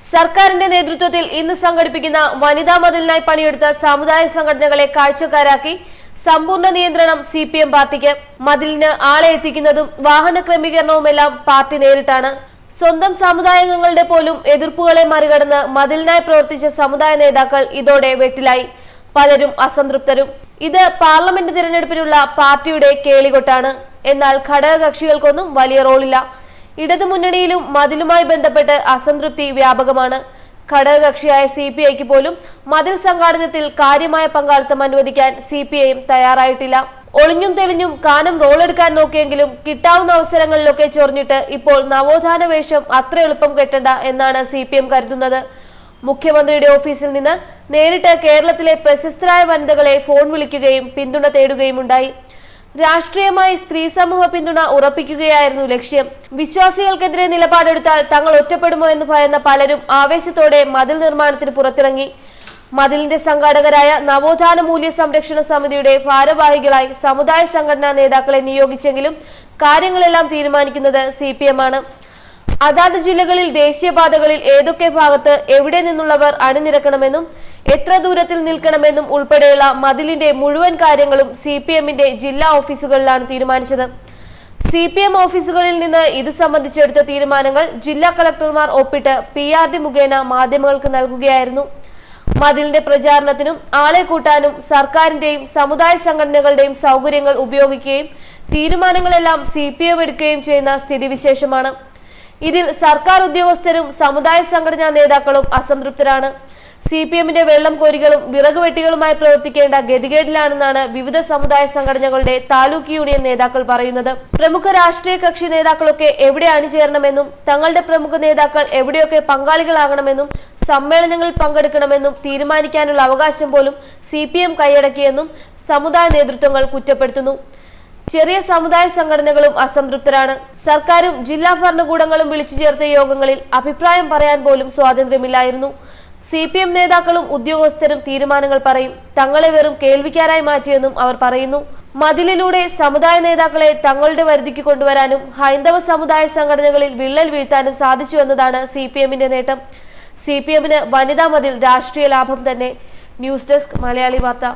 സർക്കാരിന്റെ നേതൃത്വത്തിൽ ഇന്ന് സംഘടിപ്പിക്കുന്ന വനിതാ മതിലിനായി പണിയെടുത്ത സമുദായ സംഘടനകളെ കാഴ്ചക്കാരാക്കി സമ്പൂർണ നിയന്ത്രണം സി പി എം പാർട്ടിക്ക് മതിലിന് ആളെ എത്തിക്കുന്നതും വാഹന ക്രമീകരണവുമെല്ലാം പാർട്ടി നേരിട്ടാണ്. സ്വന്തം സമുദായങ്ങളുടെ പോലും എതിർപ്പുകളെ മറികടന്ന് മതിലിനായി പ്രവർത്തിച്ച സമുദായ നേതാക്കൾ ഇതോടെ വെട്ടിലായി. പലരും അസംതൃപ്തരും. ഇത് പാർലമെന്റ് തിരഞ്ഞെടുപ്പിനുള്ള പാർട്ടിയുടെ കേളികൊട്ടാണ്. എന്നാൽ ഘടകകക്ഷികൾക്കൊന്നും വലിയ റോളില്ല. ഇടതുമുന്നണിയിലും മതിലുമായി ബന്ധപ്പെട്ട് അസംതൃപ്തി വ്യാപകമാണ്. ഘടകകക്ഷിയായ സി പി ഐക്ക് പോലും മതിൽ സംഘാടനത്തിൽ കാര്യമായ പങ്കാളിത്തം അനുവദിക്കാൻ സി പി ഐയും തയ്യാറായിട്ടില്ല. ഒളിഞ്ഞും തെളിഞ്ഞും കാനം റോളെടുക്കാൻ നോക്കിയെങ്കിലും കിട്ടാവുന്ന അവസരങ്ങളിലൊക്കെ ചൊറിഞ്ഞിട്ട് ഇപ്പോൾ നവോത്ഥാന വേഷം അത്ര എളുപ്പം കെട്ടണ്ട എന്നാണ് സി പി എം കരുതുന്നത്. മുഖ്യമന്ത്രിയുടെ ഓഫീസിൽ നിന്ന് നേരിട്ട് കേരളത്തിലെ പ്രശസ്തരായ വനിതകളെ ഫോൺ വിളിക്കുകയും പിന്തുണ തേടുകയും ഉണ്ടായി രാഷ്ട്രീയമായി സ്ത്രീ സമൂഹ പിന്തുണ ഉറപ്പിക്കുകയായിരുന്നു ലക്ഷ്യം. വിശ്വാസികൾക്കെതിരെ നിലപാടെടുത്താൽ തങ്ങൾ ഒറ്റപ്പെടുമോ എന്ന് ഭയന്ന പലരും ആവേശത്തോടെ മതിൽ നിർമ്മാണത്തിന് പുറത്തിറങ്ങി. മതിലിന്റെ സംഘാടകരായ നവോത്ഥാന മൂല്യ സംരക്ഷണ സമിതിയുടെ ഭാരവാഹികളായി സമുദായ സംഘടനാ നേതാക്കളെ നിയോഗിച്ചെങ്കിലും കാര്യങ്ങളെല്ലാം തീരുമാനിക്കുന്നത് സി ആണ്. അതാത് ജില്ലകളിൽ ദേശീയപാതകളിൽ ഏതൊക്കെ ഭാഗത്ത് എവിടെ നിന്നുള്ളവർ അണിനിരക്കണമെന്നും എത്ര ദൂരത്തിൽ നിൽക്കണമെന്നും ഉൾപ്പെടെയുള്ള മതിലിന്റെ മുഴുവൻ കാര്യങ്ങളും സി പി എമ്മിന്റെ ജില്ലാ ഓഫീസുകളിലാണ് തീരുമാനിച്ചത്. സി പി എം ഓഫീസുകളിൽ നിന്ന് ഇതു സംബന്ധിച്ചെടുത്ത തീരുമാനങ്ങൾ ജില്ലാ കളക്ടർമാർ ഒപ്പിട്ട് പി ആർ ഡി മുഖേന മാധ്യമങ്ങൾക്ക് നൽകുകയായിരുന്നു. മതിലിന്റെ പ്രചാരണത്തിനും ആളെ കൂട്ടാനും സർക്കാരിന്റെയും സമുദായ സംഘടനകളുടെയും സൗകര്യങ്ങൾ ഉപയോഗിക്കുകയും തീരുമാനങ്ങളെല്ലാം സി പി എം എടുക്കുകയും ചെയ്യുന്ന സ്ഥിതിവിശേഷമാണ്. ഇതിൽ സർക്കാർ ഉദ്യോഗസ്ഥരും സമുദായ സംഘടനാ നേതാക്കളും അസംതൃപ്തരാണ്. സി പി എമ്മിന്റെ വെള്ളം കോരികളും വിറക് വെട്ടികളുമായി പ്രവർത്തിക്കേണ്ട ഗതികേടിലാണെന്നാണ് വിവിധ സമുദായ സംഘടനകളുടെ താലൂക്ക് യൂണിയൻ നേതാക്കൾ പറയുന്നത്. പ്രമുഖ രാഷ്ട്രീയ കക്ഷി നേതാക്കളൊക്കെ എവിടെ അണിചേരണമെന്നും തങ്ങളുടെ പ്രമുഖ നേതാക്കൾ എവിടെയൊക്കെ പങ്കാളികളാകണമെന്നും സമ്മേളനങ്ങളിൽ പങ്കെടുക്കണമെന്നും തീരുമാനിക്കാനുള്ള അവകാശം പോലും സി പി എം കൈയടക്കിയെന്നും സമുദായ നേതൃത്വങ്ങൾ കുറ്റപ്പെടുത്തുന്നു. ചെറിയ സമുദായ സംഘടനകളും അസംതൃപ്തരാണ്. സർക്കാരും ജില്ലാ ഭരണകൂടങ്ങളും വിളിച്ചു ചേർത്ത യോഗങ്ങളിൽ അഭിപ്രായം പറയാൻ പോലും സ്വാതന്ത്ര്യമില്ലായിരുന്നു. സി പി എം നേതാക്കളും ഉദ്യോഗസ്ഥരും തീരുമാനങ്ങൾ പറയും. തങ്ങളെ വെറും കേൾവിക്കാരായി മാറ്റിയെന്നും അവർ പറയുന്നു. മതിലിലൂടെ സമുദായ നേതാക്കളെ തങ്ങളുടെ വരുതിക്ക് കൊണ്ടുവരാനും ഹൈന്ദവ സമുദായ സംഘടനകളിൽ വിള്ളൽ വീഴ്ത്താനും സാധിച്ചു എന്നതാണ് സി പി എമ്മിന്റെ നേട്ടം. സി പി എമ്മിന് വനിതാ മതിൽ രാഷ്ട്രീയ ലാഭം തന്നെ. ന്യൂസ് ഡെസ്ക് മലയാളി വാർത്ത.